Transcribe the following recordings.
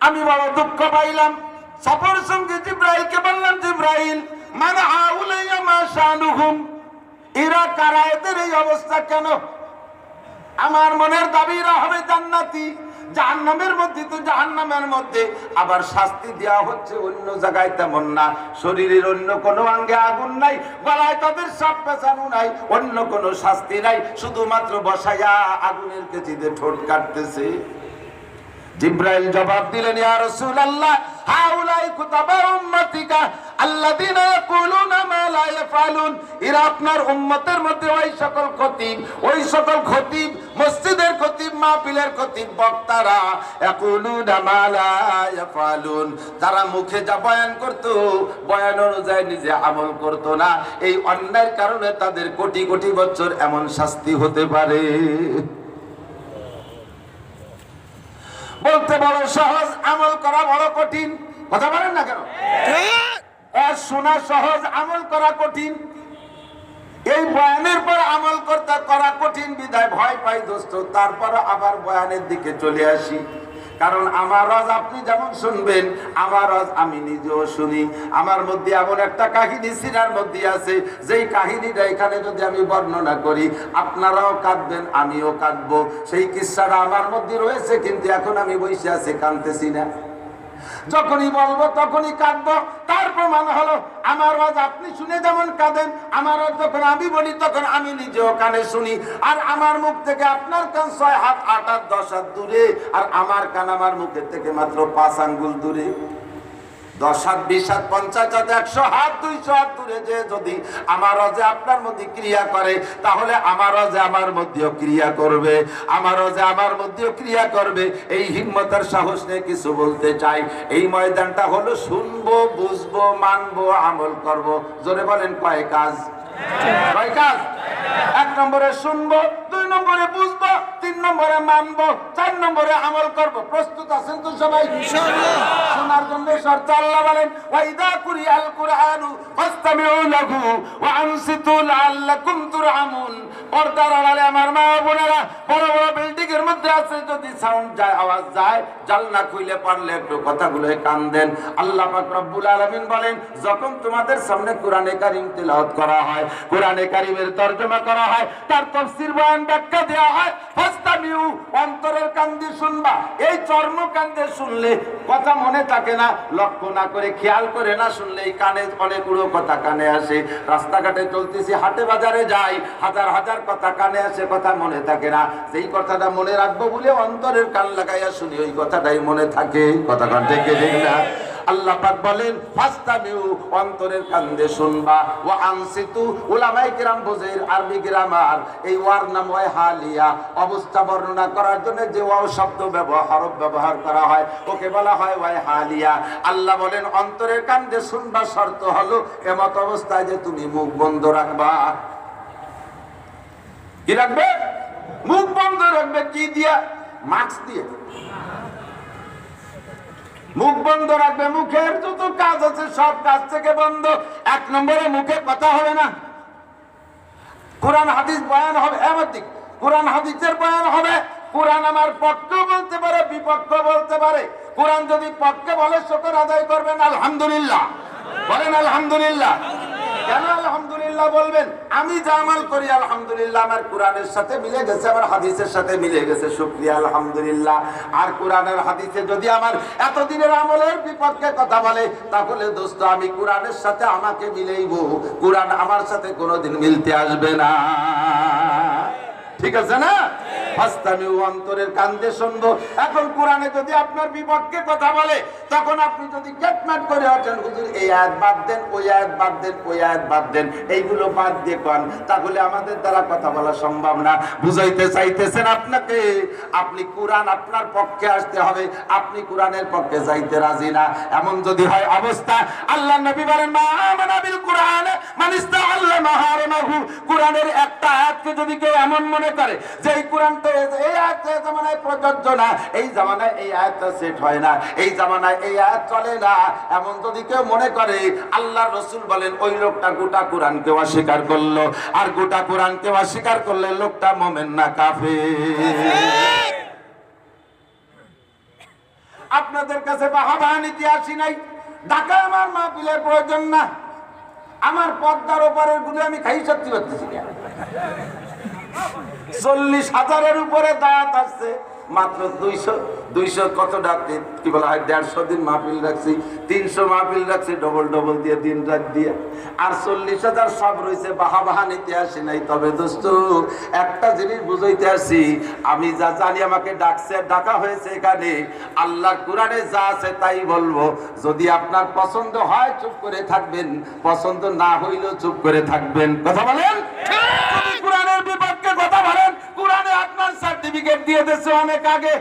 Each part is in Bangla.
আমি বড় দুঃখ পাইলাম। সফর সঙ্গে জিব্রাইলকে বললাম, জিব্রাইল মানে আউলাইয়া মা শানুহুম। এরা কারা এদের এই অবস্থা কেন? আমার মনের দাবিরা হবে জান্নাতি। জাহান্নামের মধ্যে তো জাহান্নামের মধ্যে। আবার শাস্তি দেওয়া হচ্ছে অন্য জায়গায় তেমন না। শরীরের অন্য কোনো অঙ্গে আগুন নাই। গলায় তাদের সব পেঁচানো নাই। অন্য কোনো শাস্তি নাই। শুধুমাত্র বসাইয়া আগুনের কেচিতে ঠোঁট কাটতেছে। জিব্রাইল জবাব দিলেন, ইয়া রাসূলুল্লাহ, হাউলাই কুতাবা উম্মতিকা আল্লাযিনা ইয়াকুলুনা মা লা ইয়াফালুন এরা আপনার উম্মতের মধ্যে ওই সকল খতিব, ওই সকল খতিব, মসজিদের খতিব, মাহফিলের খতিব, বক্তারা ইয়াকুলুনা মা লা ইয়াফালুন যারা মুখে যা বয়ান করত, বয়ান অনুযায়ী নিজে আমল করত না। এই অন্যায়ের কারণে তাদের কোটি কোটি বছর এমন শাস্তি হতে পারে। বলতে বড় সহজ আমল করা বড় কঠিন। কথা বলেন না কেন? শোনা সহজ আমল করা কঠিন। এই বয়ানের পর আমল করতে করা কঠিন বিদায় ভয় পাই দোস্ত। তারপর আবার বয়ানের দিকে চলে আসি। কারণ আমার রাজ আপনি যেমন শুনবেন, আমার রাজ আমি নিজেও শুনি। আমার মধ্যে এমন একটা কাহিনী, সিনার মধ্যে আছে। যেই কাহিনীটা এখানে যদি আমি বর্ণনা করি, আপনারাও কাঁদবেন, আমিও কাঁদবো। সেই কিস্সাটা আমার মধ্যে রয়েছে, কিন্তু এখন আমি বসে আছি, কাঁদতেছি না। যখনই বলব, তখনই কাঁদবো। তার প্রমাণ হলো, আমার আওয়াজ আপনি শুনে যেমন কাঁদেন, আমার যখন আমি বলি, তখন আমি নিজেও কানে শুনি। আর আমার মুখ থেকে আপনার কান ছয় হাত, আট হাত, দশ হাত দূরে, আর আমার কান আমার মুখের থেকে মাত্র পাঁচ আঙ্গুল দূরে। দশ হাত, বিশ হাত, পঞ্চাশ হাত, একশো হাত, দুইশো হাত দূরে যে যদি আমার অজে আপনার মধ্যে ক্রিয়া করে, তাহলে আমার অজে আমার মধ্যেও ক্রিয়া করবে। আমার অজে আমার মধ্যেও ক্রিয়া করবে। এই হিম্মতের সাহস নিয়ে কিছু বলতে চাই। এই ময়দানটা হলো শুনব, বুঝব, মানবো, আমল করব। জোরে বলেন কয় কাজ? কয় কাজ এক নম্বরে শুনব দুই নম্বরে বুঝব তিন নম্বরে মানবো চার নম্বরে আমল করব। প্রস্তুত আছেন তো সবাই? শোনার জন্য শর্ত আল্লাহ বলেন ওয়াইদা কুরিয়াল কুরআনু ফাসতামিউ লাহু ওয়া আনসিতু লাআল্লাকুম তুরহামুন। পর্দার আড়ালে আমার মা বোনেরা বড় বড় বিল্ডিং এর মধ্যে আছে যদি সাউন্ড যায় আওয়াজ যায় জানলা খুলে পারলে একটু কথাগুলো কান দেন আল্লাহ পাক রব্বুল আলামিন বলেন যখন তোমাদের সামনে কোরআনে কারীম তেলাওয়াত করা হয় কোরআনে কারীমের তরজমা করা হয়, তার তাফসীর বয়ান ব্যাখ্যা দেওয়া হয়। ফাসতামিউ অন্তরের শুনবা। এই চর্ম শুনলে কথা মনে থাকে না, লক্ষ্য না করে খেয়াল করে না শুনলে এই কানে কথা কানে আসে। রাস্তাঘাটে চলতেছি, হাটে বাজারে যাই, হাজার হাজার কথা কানে আসে, কথা মনে থাকে না। সেই কথাটা মনে রাখব বলে অন্তরের কান লাগাইয়া শুনি, ওই কথাটাই মনে থাকে। কথা কান থেকে না? আল্লাহ পাক বলেন, ফাস্তামিউ, অন্তরের কান্দে শুনবা। ও আনসিতু, উলামায়ে কিরাম বোঝের আরবি গ্রামার। এই ওয়ার নাম হয় হালিয়া। অবস্থা বর্ণনা করার জন্য যে ওয়াও শব্দ ব্যবহার ব্যবহার করা হয়, ওকে বলা হয় ওয়াই হালিয়া। আল্লাহ বলেন, অন্তরের কান্দে শুনবা শর্ত হলো, এমত অবস্থায় যে তুমি মুখ বন্ধ রাখবা। কি রাখবে? মুখ বন্ধ রাখবে, কি দিয়া? মাস্ক দিয়ে। মুখ বন্ধ রাখবে, মুখের যত কাজ আছে সব কাজ থেকে বন্ধ। এক নম্বরে মুখে কথা হবে না। কোরআন হাদিস বয়ান হবে এবার দিক। কোরআন হাদিসের বয়ান হবে, কোরআন আমার পক্ষ বলতে পারে, বিপক্ষ বলতে পারে। কোরআন যদি পক্ষে বলে, শকর আদায় করবেন, আলহামদুলিল্লাহ। বলেন আলহামদুলিল্লাহ। কেন আলহামদুলিল্লাহ? বলবেন, আমি যা আমল করি, আলহামদুলিল্লাহ, আমার কোরআনের সাথে মিলে গেছে, আমার হাদিসের সাথে মিলে গেছে, শুক্রিয়া, আলহামদুলিল্লাহ। আর কোরআনের হাদিসে যদি আমার এতদিনের আমলের বিপক্ষে কথা বলে, তাহলে দোস্ত, আমি কোরআনের সাথে আমাকে মিলেইব, কোরআন আমার সাথে কোনোদিন মিলতে আসবে না। ঠিক আছে না? অন্তরের কান্দে শুনব এখন কোরআনে যদি আপনার বিপক্ষে কথা বলে, তখন আপনি যদি কেটমাট করে ওঠেন হুজুর, এই আয়াত বাদ দেন, ওই আয়াত বাদ দেন, ওই আয়াত বাদ দেন, এইগুলো বাদ দিয়ে তাহলে আমাদের দ্বারা কথা বলা সম্ভব না। বুঝাইতে চাইতেছেন আপনাকে? আপনি কোরআন আপনার পক্ষে আসতে হবে। আপনি কোরআনের পক্ষে যাইতে রাজি না। এমন যদি হয় অবস্থা। আল্লাহ নবী বলেন, মা আমানা বিল কোরআন যদি কেউ অস্বীকার করল, আর গোটা কোরআনকে অস্বীকার করলে লোকটা মোমেন না কাফে আপনাদের কাছে বাহাবাহা নিতে আসি নাই ঢাকা আমার মা মাহফিলের প্রয়োজন না। আমার পদ্মার ওপারেরগুলো আমি খাই সত্যি করতেছি চল্লিশ হাজারের উপরে দাঁত আসছে। মাত্র দুইশো দুইশো কত ডাকতে কি বলা হয় দেড়শো দিন মাহফিল রাখছি তিনশো মাহফিল রাখছি ডবল ডবল দিয়ে দিন রাত দিয়ে। আর চল্লিশ হাজার সব রয়েছে বাহা বাহা নিতে আসি নাই। তবে দোস্ত একটা জিনিস বুঝাইতে আসি আমি যা জানি আমাকে ডাকছে ডাকা হয়েছে এখানে আল্লাহ কোরআনে যা আছে তাই বলব। যদি আপনার পছন্দ হয় চুপ করে থাকবেন পছন্দ না হইলেও চুপ করে থাকবেন। কথা বলেন? কোরআনের বিপক্ষে কথা বলেন কোরআনে আপনার সার্টিফিকেট দিয়ে দিয়েছে অনেক আগে।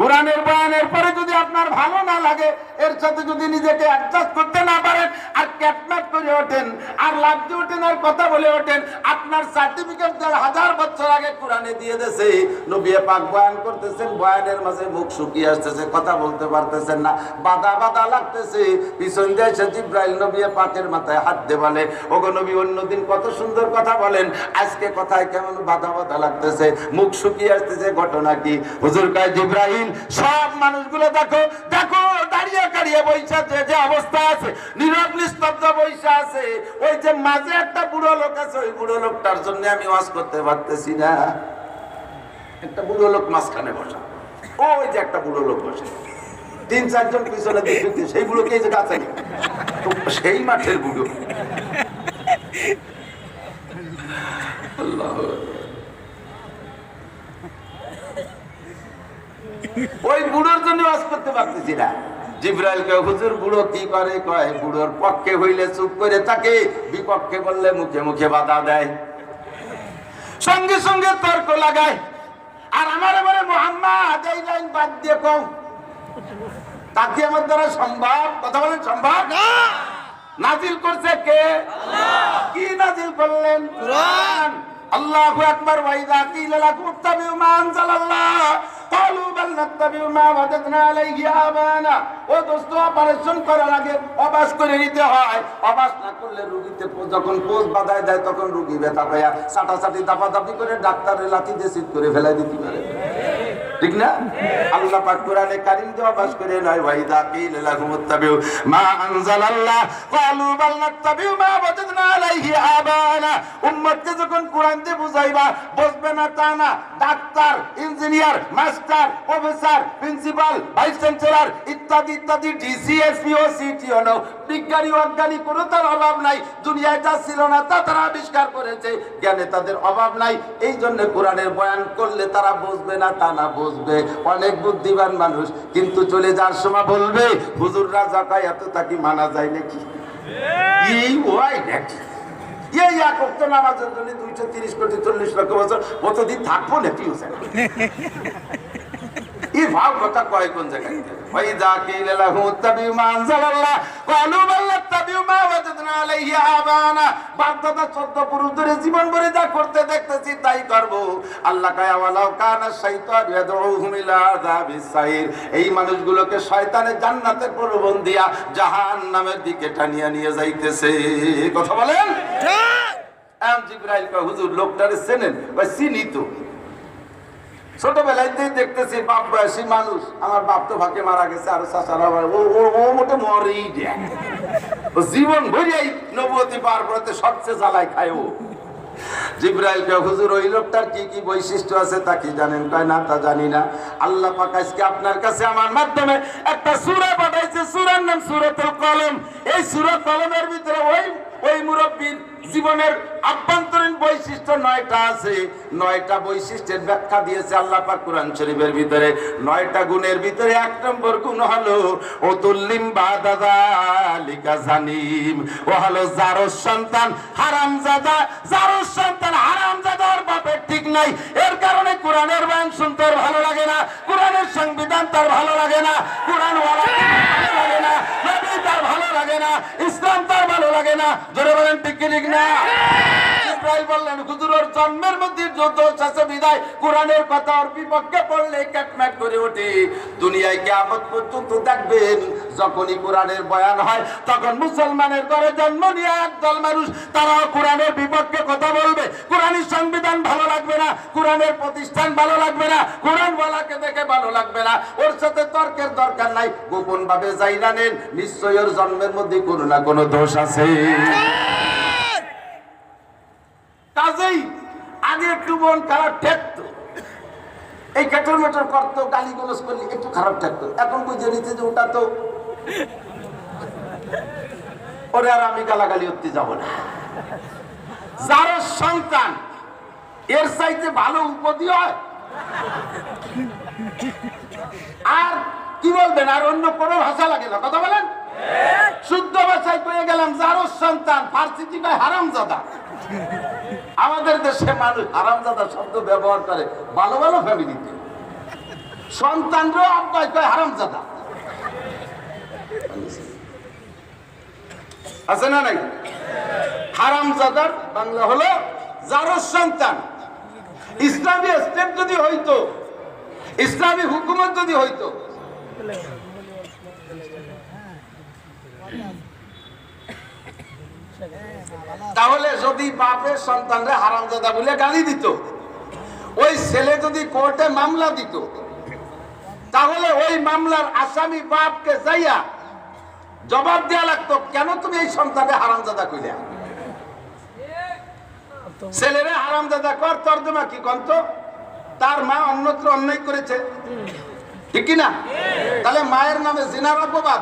কোরআনের বয়ানের পরে যদি আপনার ভালো না লাগে, এর সাথে যদি নিজেকে অ্যাডজাস্ট করতে না পারেন, আর ক্যাটনাপ করে ওঠেন, আর লাভ দিয়ে ওঠেন, আর কথা বলে ওঠেন, আপনার সার্টিফিকেট দেড় হাজার বছর আগে কোরআনে দিয়ে দেশে নবিয়ে পাক বয়ান করতেছেন, বয়ানের মাঝে মুখ শুকিয়ে আসতেছে, কথা বলতে পারতেছেন না, বাধা বাধা লাগতেছে। পিছন দিয়ে এসে জিব্রাইল নবিয়ে পাকের মাথায় হাত দিয়ে বলে, ওগো নবী, অন্যদিন কত সুন্দর কথা বলেন, আজকে কথায় কেমন বাধা বাধা লাগতেছে, মুখ শুকিয়ে আসতেছে, ঘটনা কি? হুজুর কায় জিব্রাহিম সব মানুষগুলো দেখো দেখো, দাঁড়িয়ে দাঁড়িয়ে বৈশা যে যে অবস্থা আছে, নীরব নিস্তব্ধ বৈশা আছে। ওই যে মাঝে একটা বুড়ো লোক আছে, ওই বুড়ো লোকটার জন্য আমি ওয়াজ করতে পারতেছি না। একটা বুড়ো লোক মাঝখানে বসা। ওই যে একটা বুড়ো লোক বসে। তিন চারজন পিছনে দেখতে সেই বুড়োকে এই যে কাছে সেই মাঠের বুড়ো। ওই বুড়োর জন্য ওয়াজ করতে পারতেছি না। জিব্রাইল কে হুজুর বুড়ো কি করে? কয় বুড়োর পক্ষে হইলে চুপ করে থাকে বিপক্ষে বললে মুখে মুখে বাধা দেয়। সঙ্গে সঙ্গে তর্ক লাগায়। আর আমার এবারে মোহাম্মদ এই লাইন বাদ দিয়ে কম তাকে আমার দ্বারা সম্ভব? কথা বলেন সম্ভব? নাজিল করছে কে? কি নাজিল করলেন? কোরআন। আল্লাহু আকবার, ওয়া ইযা কিলা লাকুম ইত্তাবিউ মা আনজালাল্লাহ ক্বালু বাল নাত্তাবিউ মা ওয়াজাদনা আলাইহি আবানা। ও দোস্ত অপারেশন করার আগে অবাস করে নিতে হয়। অবাস না করলে রোগীতে যখন পোজ বাঁধায় দেয়, তখন রোগী ব্যথা পায়। সাটাসাটি দাপাদাপি করে ডাক্তারের লাঠি দিয়ে সিট করে ফেলাই দিতে পারে। ঠিক না? আল্লাহ পাক কোরআনে করে নয় ওয়া ইযা কিলা ইত্তাবিউ মা ক্বালু বাল মা আলাইহি আবানা। উম্মতকে যখন কোরআন দিয়ে বুঝাইবা, বুঝবে না তা না, doctor, engineer, master, professor, principal, vice chancellor ইত্যাদি ইত্যাদি ডিসি এসপি ও সিটিও বিজ্ঞানী, অজ্ঞানী, কোনো তার অভাব নাই, দুনিয়ায় যা ছিল না তা তারা আবিষ্কার করেছে, জ্ঞানে তাদের অভাব নাই এই জন্য কোরআনের বয়ান করলে তারা বুঝবে না, তা না বুঝবে। অনেক বুদ্ধিমান মানুষ কিন্তু চলে যাওয়ার সময় বলবে হুজুররা যাতায় এত তাকে মানা যায় নাকি? এই ওয়াই নাকি এই এক অক্ট নামাজের জন্য দুইশো তিরিশ কোটি চল্লিশ লক্ষ বছর কতদিন থাকব নাকি হোসেন এই ভাব কথা কয় কোন জায়গায়? ওয়াইদা কিলা লাহু তাবিউ মা আনজালাল্লাহ ক্বালু বাল নাত্তাবিউ মা ওয়াজাদনা আলাইহি আবানা বাপ দাদা চোদ্দ পুরুষ ধরে জীবন ভরে যা করতে দেখতেছি তাই করব। আল্লাহ কায়া ওয়ালাউ কানা শাইতান ইয়াদউহুম ইলা আযাবিস সাইর। এই মানুষগুলোকে শয়তানের জান্নাতের প্রলোভন দিয়া জাহান্নামের দিকে টানিয়া নিয়ে যাইতেছে। কথা বলেন? এম জিব্রাইল কয় হুজুর লোকটারে চেনেন? কয় চিনি তো। ছোটবেলায় দিয়ে দেখতেছি বাপ বয়সী মানুষ, আমার বাপ তো ভাকে মারা গেছে, আর চাচারা ও ও মোটে মরেই জীবন ভরিয়াই নবতী পার করতে সবচেয়ে জ্বালাই খায় ও। জিব্রাইল কে হুজুর, ওই লোকটার কি কি বৈশিষ্ট্য আছে তা কি জানেন? কয়, না, তা জানি না। আল্লাহ পাক আজকে আপনার কাছে আমার মাধ্যমে একটা সূরা পাঠাইছে, সূরার নাম সূরাতুল কলম। এই সূরা কলমের ভিতরে ওই ওই মুরব্বীর জীবনের আভ্যন্তরীণ বৈশিষ্ট্য নয়টা আছে। নয়টা বৈশিষ্ট্যের ব্যাখ্যা দিয়েছে আল্লাহ পাক কোরআন শরীফের ভিতরে। নয়টা গুণের ভিতরে এক নম্বর গুণ হলো ওতুল্লিম বাদালিকা জানিম। ও হলো জারোর সন্তান হারামজাদা জারোর সন্তান হারামজাদার বাপের ঠিক নাই। এর কারণে কোরআনের বান শুনতে ভালো লাগে না, কোরআনের সংবিধান তার ভালো লাগে না কোরআন ভালো লাগে না, নবী তার ভালো লাগে না, ইসলাম তার ভালো লাগে না জোরে বলেন ঠিক কি ঠিক না জিব্রাইল বললেন, হুজুরের জন্মের মধ্যে যত আছে বিদায়, কোরআনের কথা ওর বিপক্ষে পড়লে ক্যাটম্যাট করে ওঠে। দুনিয়ায় কিয়ামত পর্যন্ত দেখবেন, যখনই কোরআনের বয়ান হয়, তখন মুসলমানের ঘরে জন্ম নিয়ে একদল মানুষ, তারাও কোরআনের বিপক্ষে কথা বলবে। কোরআনের সংবিধান ভালো লাগবে না, কোরআনের প্রতিষ্ঠান ভালো লাগবে না কোরআন বলাকে দেখে ভালো লাগবে না। ওর সাথে তর্কের দরকার নাই গোপন ভাবে যাইরা নেন নিশ্চয় ওর জন্মের মধ্যে কোনো না কোনো দোষ আছে। কাজেই আগে একটু মন খারাপ ঠেকতো। এই কেটর মেটর করতো গালি গলস করলে একটু খারাপ ঠেকতো। এখন বুঝে নিতে যে ওটা তো ওরে আর আমি গালাগালি করতে যাব না। যার সন্তান, এর চাইতে ভালো উপদি হয়। আর কি বলবেন, আর অন্য কোনো ভাষা লাগে না। কথা বলেন? শুদ্ধ ভাষায় পেয়ে গেলাম যারো সন্তান ফার্সিটি কয় হারামজাদা। আমাদের দেশে মানুষ হারামজাদা শব্দ ব্যবহার করে, ভালো ভালো ফ্যামিলিতে। সন্তানরাও আব্বাই কয় হারামজাদা। আছে না নাই? হারামজাদার বাংলা হলো যারো সন্তান। ইসলামী স্টেট যদি হইতো, ইসলামী হুকুমত যদি হইতো তাহলে যদি বাপের সন্তানরা হারামজাদা বলে গালি দিত, ওই ছেলে যদি কোর্টে মামলা দিত, তাহলে ওই মামলার আসামি বাপকে যাইয়া জবাব দেওয়া লাগতো, কেন তুমি এই সন্তানকে হারামজাদা কইলা? ছেলেরা হারামজাদা কর, তর্জমা কি কন্ত? তার মা অন্যত্র অন্যায় করেছে। ঠিক কি না? তাহলে মায়ের নামে জিনার অপবাদ।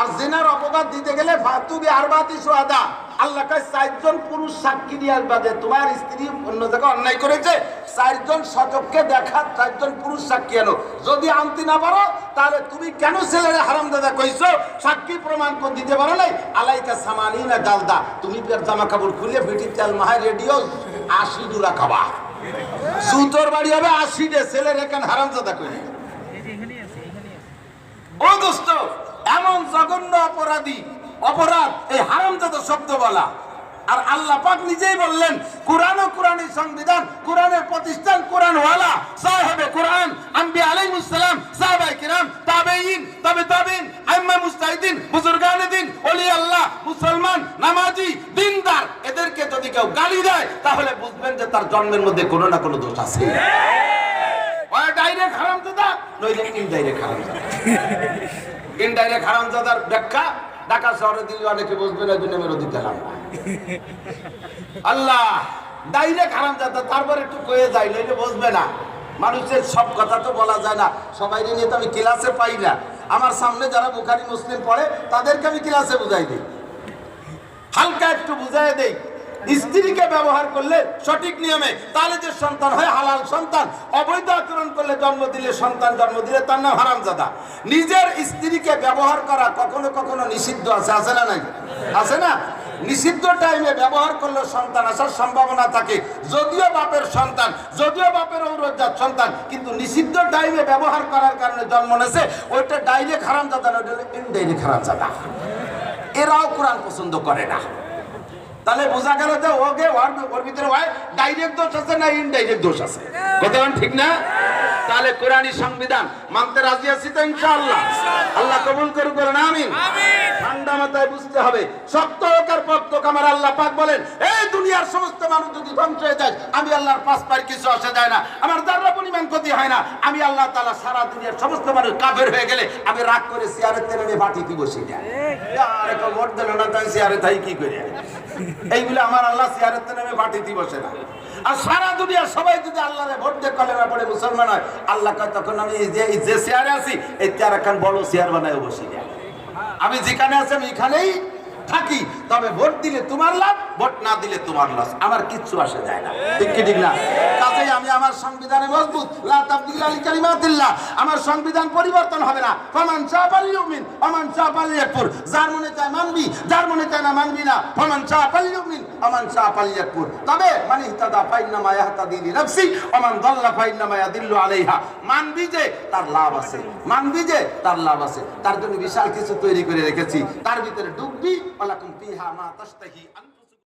আর জিনার অপবাদ দিতে গেলে ফাতুবি আরবাতি সোহাদা আল্লাহ কয়, চারজন পুরুষ সাক্ষী দিয়ে বাদে তোমার স্ত্রী অন্য জায়গায় অন্যায় করেছে, চারজন সচককে দেখা, চারজন পুরুষ সাক্ষী আনো। যদি আনতে না পারো, তাহলে তুমি কেন ছেলের হারাম দাদা কইছো? সাক্ষী প্রমাণ করে দিতে পারো নাই। আলাইকা সামানি না ডালদা তুমি জামা কাপড় খুলে ফিটি তেল মাহাই রেডিও আশি ডুরা খাবা। সুতোর বাড়ি হবে আশি ডে ছেলের এখানে হারাম দাদা কই ও দোস্ত এমন জঘন্য অপরাধী। অপরাধ এই হারামজাদা শব্দ বলা। আর আল্লাহ পাক নিজেই বললেন কোরআন ও কোরআনের সংবিধান কোরআনের প্রতিষ্ঠান কোরআন ওয়ালা সাহেবে কোরআন আম্বি আলাইহিস সালাম সাহাবায়ে কিরাম তাবেঈন তবে তাবেঈন আইম্মা মুস্তাহিদিন বুজুর্গানে দিন ওলি আল্লাহ মুসলমান নামাজি দিনদার এদেরকে যদি কেউ গালি দেয় তাহলে বুঝবেন যে তার জন্মের মধ্যে কোনো না কোনো দোষ আছে। ডাইরেক্ট হারামজাদা নইলে ইনডাইরেক্ট হারামজাদা ইনডাইরেক্ট হারামজাদার ব্যাখ্যা, ঢাকা শহরে দিলে অনেকে বুঝবে না দুনিয়া মেরো দিতে লাম আল্লাহ, ডাইরেক্ট হারামজাদা তারপর একটু কয়ে যায়, নইলে বুঝবে না। মানুষের সব কথা তো বলা যায় না। সবাই নিয়ে তো আমি ক্লাসে পাই না। আমার সামনে যারা বুখারি, মুসলিম পড়ে, তাদেরকে আমি ক্লাসে বুঝাই দিই। হালকা একটু বুঝাই দেই। স্ত্রীকে ব্যবহার করলে সঠিক নিয়মে, তাহলে যে সন্তান হয় হালাল সন্তান। অবৈধ আচরণ করলে জন্ম দিলে সন্তান, জন্ম দিলে তার নাম হারামজাদা। নিজের স্ত্রীকে ব্যবহার করা কখনো কখনো নিষিদ্ধ আছে আছে না নাই? আছে না? নিষিদ্ধ টাইমে ব্যবহার করলে সন্তান আসার সম্ভাবনা থাকে। যদিও বাপের সন্তান, যদিও বাপের ঔরজাত সন্তান, কিন্তু নিষিদ্ধ টাইমে ব্যবহার করার কারণে জন্ম নেছে ওইটা ডাইরেক্ট হারামজাদা না, ওইটা ইনডাইরেক্ট হারামজাদা। এরাও কোরআন পছন্দ করে না। তাহলে বোঝা গেল যে ওকে ওর ভিতরে হয় ডাইরেক্ট দোষ আছে না ইনডাইরেক্ট দোষ আছে? কথা ঠিক না? তাহলে কোরআনী সংবিধান। মানতে রাজি আছি তো ইনশাআল্লাহ। আল্লাহ কবুল করুক বলেন আমিন। ঠান্ডা মাথায় বুঝতে হবে। হোক আর পক্ত আমার আল্লাহ পাক বলেন এই দুনিয়ার সমস্ত মানুষ যদি ধ্বংস হয়ে যায় আমি আল্লাহর পাঁচ পার কিছু আসে যায় না। আমার যারা পরিমাণ ক্ষতি হয় না। আমি আল্লাহ তাআলা সারা দুনিয়ার সমস্ত মানুষ কাফের হয়ে গেলে আমি রাগ করে চেয়ারের তেলে বাটিতে বসে যাই আরে কেউ ভোট দিল না তাই চেয়ারে তাই কি করে এইগুলো আমার আল্লাহ সিয়ারতের নামে বাটিতে বসে না। আর সারা দুনিয়া সবাই যদি আল্লাহরে ভোট দিয়ে কলে পড়ে মুসলমান হয়, আল্লাহ কয়, তখন আমি যে যে চেয়ারে আছি, এই চেয়ার এখন বড় চেয়ার বানায় বসে যায় আমি যেখানে আছি, আমি এখানেই থাকি। তবে ভোট দিলে তোমার লাভ, ভোট না দিলে তোমার লস। আমার কিচ্ছু আসে যায় না। ঠিক না? আমি আমার সংবিধানে মজবুত। আমার সংবিধান পরিবর্তন হবে না। ফামান শাহ ফালিউমিন ফামান শাহ ফালিয়াকফুর যার মনে চায় মানবি, যার মনে চায় না মানবি না, ফামান শাহ ফালিউমিন ফামান শাহ ফালিয়াকফুর তবে মান ইহতাদা ফাইন্নামা ইয়াহতাদি লিনাফসি ওয়া মান দাল্লা ফাইন্নামা ইয়াদিল্লু আলাইহা। মানবি যে, তার লাভ আছে। মানবি যে, তার লাভ আছে। তার জন্য বিশাল কিছু তৈরি করে রেখেছি। তার ভিতরে ডুববি, ওয়ালাকুম ফিহা মা তাশতাহি